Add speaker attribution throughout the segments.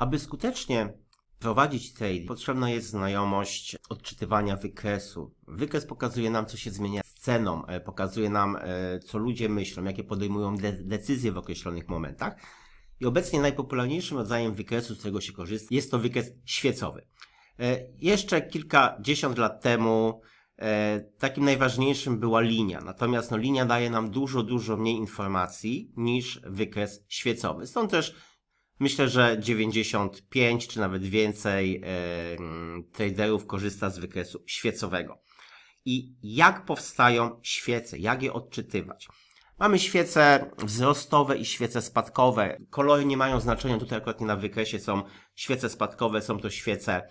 Speaker 1: Aby skutecznie prowadzić trading, potrzebna jest znajomość odczytywania wykresu. Wykres pokazuje nam, co się zmienia z ceną, e, pokazuje nam, e, co ludzie myślą, jakie podejmują de decyzje w określonych momentach. I obecnie najpopularniejszym rodzajem wykresu, z którego się korzysta, jest to wykres świecowy. E, Jeszcze kilkadziesiąt lat temu takim najważniejszym była linia. Natomiast no, linia daje nam dużo, dużo mniej informacji niż wykres świecowy. Stąd też myślę, że 95 czy nawet więcej traderów korzysta z wykresu świecowego. I jak powstają świece? Jak je odczytywać? Mamy świece wzrostowe i świece spadkowe. Kolory nie mają znaczenia. Tutaj akurat nie na wykresie są świece spadkowe, są to świece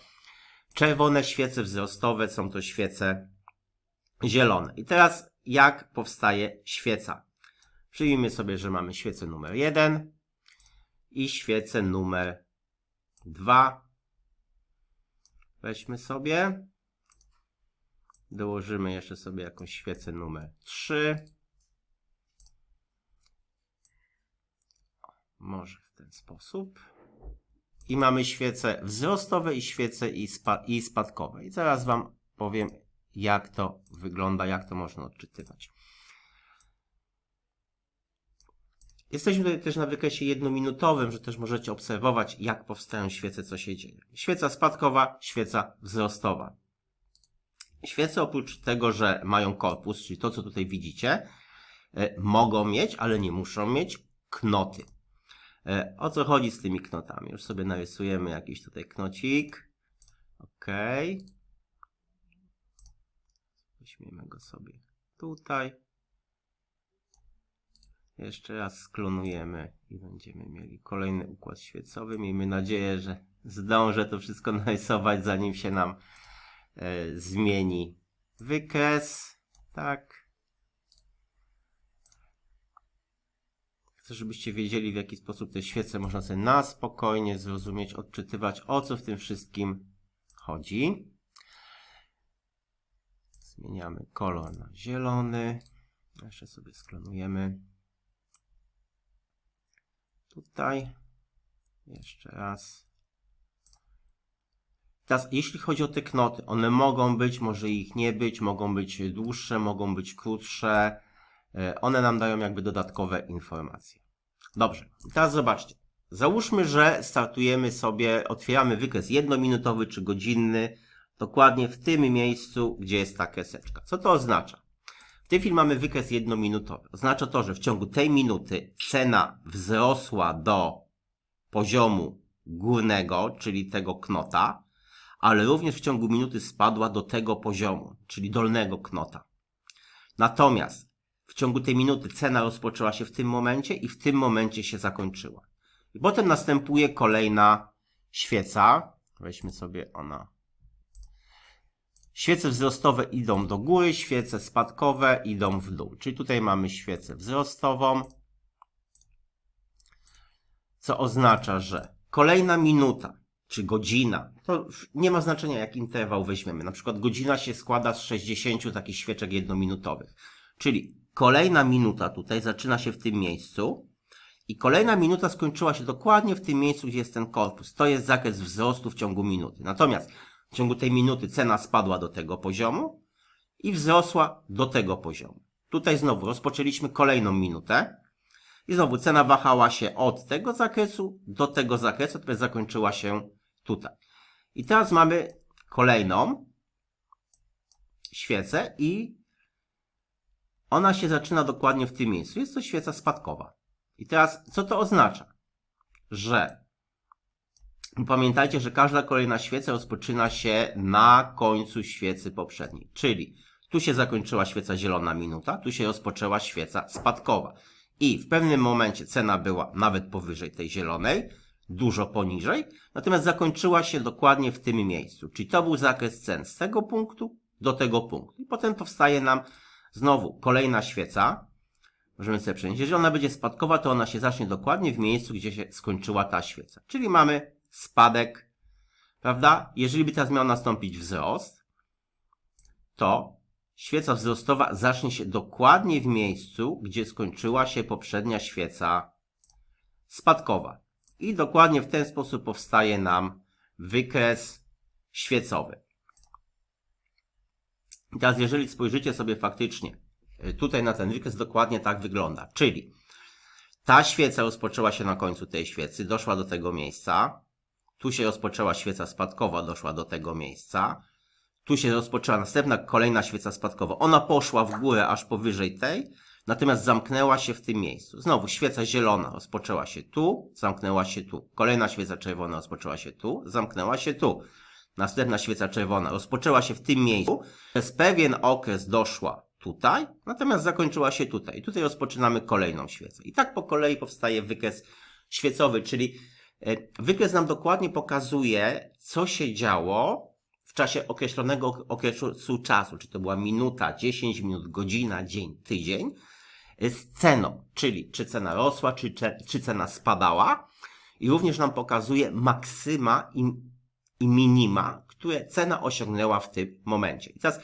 Speaker 1: czerwone, świece wzrostowe, są to świece zielone. I teraz jak powstaje świeca? Przyjmijmy sobie, że mamy świecę numer 1 i świecę numer 2. Weźmy sobie. Dołożymy jeszcze sobie jakąś świecę numer 3. Może w ten sposób. I mamy świece wzrostowe i świece i, spa i spadkowe. I zaraz Wam powiem, jak to wygląda, jak to można odczytywać. Jesteśmy tutaj też na wykresie jednominutowym, że też możecie obserwować, jak powstają świece, co się dzieje. Świeca spadkowa, świeca wzrostowa. Świece oprócz tego, że mają korpus, czyli to, co tutaj widzicie, e, mogą mieć, ale nie muszą mieć knoty. E, O co chodzi z tymi knotami? Już sobie narysujemy jakiś tutaj knocik. Ok. Weźmiemy go sobie tutaj. Jeszcze raz sklonujemy i będziemy mieli kolejny układ świecowy. Miejmy nadzieję, że zdążę to wszystko narysować, zanim się nam e, zmieni wykres. Tak. Chcę, żebyście wiedzieli, w jaki sposób te świece można sobie na spokojnie zrozumieć, odczytywać, o co w tym wszystkim chodzi. Zmieniamy kolor na zielony. Jeszcze sobie sklonujemy. Tutaj. Jeszcze raz. Teraz, jeśli chodzi o te knoty, one mogą być, może ich nie być, mogą być dłuższe, mogą być krótsze. E, One nam dają jakby dodatkowe informacje. Dobrze, teraz zobaczcie. Załóżmy, że startujemy sobie, otwieramy wykres jednominutowy czy godzinny, dokładnie w tym miejscu, gdzie jest ta kreseczka. Co to oznacza? W tej chwili mamy wykres jednominutowy. Oznacza to, że w ciągu tej minuty cena wzrosła do poziomu górnego, czyli tego knota, ale również w ciągu minuty spadła do tego poziomu, czyli dolnego knota. Natomiast w ciągu tej minuty cena rozpoczęła się w tym momencie i w tym momencie się zakończyła. I potem następuje kolejna świeca. Weźmy sobie ona. Świece wzrostowe idą do góry, świece spadkowe idą w dół. Czyli tutaj mamy świecę wzrostową, co oznacza, że kolejna minuta czy godzina, to nie ma znaczenia jak interwał weźmiemy. Na przykład godzina się składa z 60 takich świeczek jednominutowych. Czyli kolejna minuta tutaj zaczyna się w tym miejscu i kolejna minuta skończyła się dokładnie w tym miejscu, gdzie jest ten korpus. To jest zakres wzrostu w ciągu minuty. Natomiast w ciągu tej minuty cena spadła do tego poziomu i wzrosła do tego poziomu. Tutaj znowu rozpoczęliśmy kolejną minutę i znowu cena wahała się od tego zakresu do tego zakresu, która zakończyła się tutaj. I teraz mamy kolejną świecę i ona się zaczyna dokładnie w tym miejscu. Jest to świeca spadkowa. I teraz, co to oznacza? Że pamiętajcie, że każda kolejna świeca rozpoczyna się na końcu świecy poprzedniej. Czyli tu się zakończyła świeca zielona minuta, tu się rozpoczęła świeca spadkowa. I w pewnym momencie cena była nawet powyżej tej zielonej, dużo poniżej, natomiast zakończyła się dokładnie w tym miejscu. Czyli to był zakres cen z tego punktu do tego punktu. I potem powstaje nam Znowu kolejna świeca. Możemy sobie przenieść. Jeżeli ona będzie spadkowa, to ona się zacznie dokładnie w miejscu, gdzie się skończyła ta świeca. Czyli mamy spadek, prawda? Jeżeli by teraz miał nastąpić wzrost, to świeca wzrostowa zacznie się dokładnie w miejscu, gdzie skończyła się poprzednia świeca spadkowa. I dokładnie w ten sposób powstaje nam wykres świecowy. I Teraz, jeżeli spojrzycie sobie faktycznie y, tutaj na ten wykres, dokładnie tak wygląda. Czyli ta świeca rozpoczęła się na końcu tej świecy, doszła do tego miejsca. Tu się rozpoczęła świeca spadkowa, doszła do tego miejsca. Tu się rozpoczęła następna, kolejna świeca spadkowa. Ona poszła w górę aż powyżej tej, natomiast zamknęła się w tym miejscu. Znowu świeca zielona rozpoczęła się tu, zamknęła się tu. Kolejna świeca czerwona rozpoczęła się tu, zamknęła się tu. Następna świeca czerwona rozpoczęła się w tym miejscu. Przez pewien okres doszła tutaj, natomiast zakończyła się tutaj. I tutaj rozpoczynamy kolejną świecę. I tak po kolei powstaje wykres świecowy, czyli wykres nam dokładnie pokazuje, co się działo w czasie określonego okresu czasu, czy to była minuta, 10 minut, godzina, dzień, tydzień, e, z ceną, czyli czy cena rosła, czy, czy cena spadała. I również nam pokazuje maksyma i, i minima, które cena osiągnęła w tym momencie. I teraz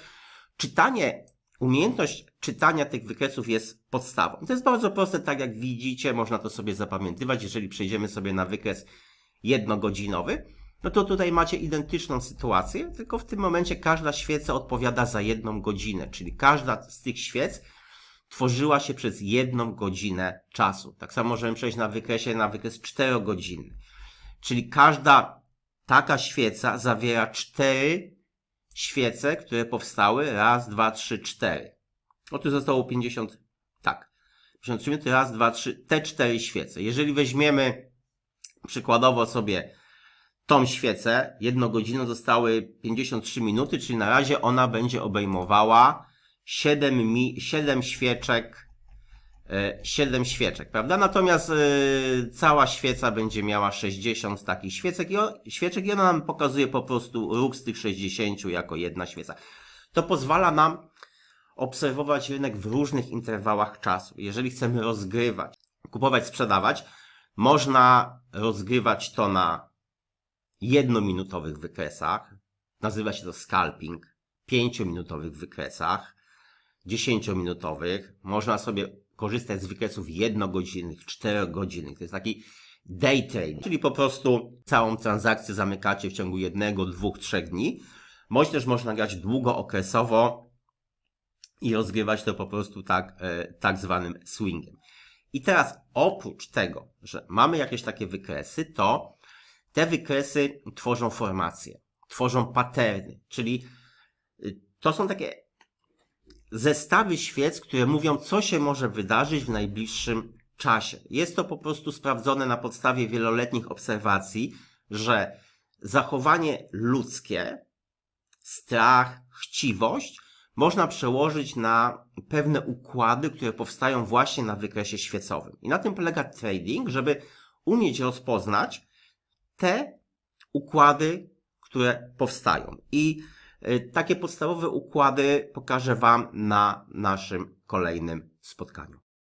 Speaker 1: czytanie, umiejętność czytania tych wykresów jest podstawą. To jest bardzo proste, tak jak widzicie, można to sobie zapamiętywać. Jeżeli przejdziemy sobie na wykres jednogodzinowy, no to tutaj macie identyczną sytuację, tylko w tym momencie każda świeca odpowiada za jedną godzinę, czyli każda z tych świec tworzyła się przez jedną godzinę czasu. Tak samo możemy przejść na wykresie na wykres czterogodzinny. Czyli każda taka świeca zawiera cztery świece, które powstały. Raz, dwa, trzy, cztery. O tu zostało 50, tak. 53 minuty, raz, dwa, trzy, te cztery świece. Jeżeli weźmiemy przykładowo sobie tą świecę, jedną godzinę zostały 53 minuty, czyli na razie ona będzie obejmowała 7, mi, 7 świeczek, 7 świeczek, prawda? Natomiast e, cała świeca będzie miała 60 takich świecek i, o, świeczek i ona nam pokazuje po prostu ruch z tych 60 jako jedna świeca. To pozwala nam obserwować rynek w różnych interwałach czasu. Jeżeli chcemy rozgrywać, kupować, sprzedawać, można rozgrywać to na jednominutowych wykresach. Nazywa się to scalping. Pięciominutowych wykresach. Dziesięciominutowych. Można sobie korzystać z wykresów jednogodzinnych, czterogodzinnych. To jest taki day trade, czyli po prostu całą transakcję zamykacie w ciągu jednego, dwóch, trzech dni. Bądź też można grać długookresowo i rozgrywać to po prostu tak, e, tak zwanym swingiem. I teraz oprócz tego, że mamy jakieś takie wykresy, to te wykresy tworzą formacje, tworzą paterny, czyli y, to są takie zestawy świec, które mówią, co się może wydarzyć w najbliższym czasie. Jest to po prostu sprawdzone na podstawie wieloletnich obserwacji, że zachowanie ludzkie, strach, chciwość można przełożyć na pewne układy, które powstają właśnie na wykresie świecowym. I na tym polega trading, żeby umieć rozpoznać te układy, które powstają. I takie podstawowe układy pokażę Wam na naszym kolejnym spotkaniu.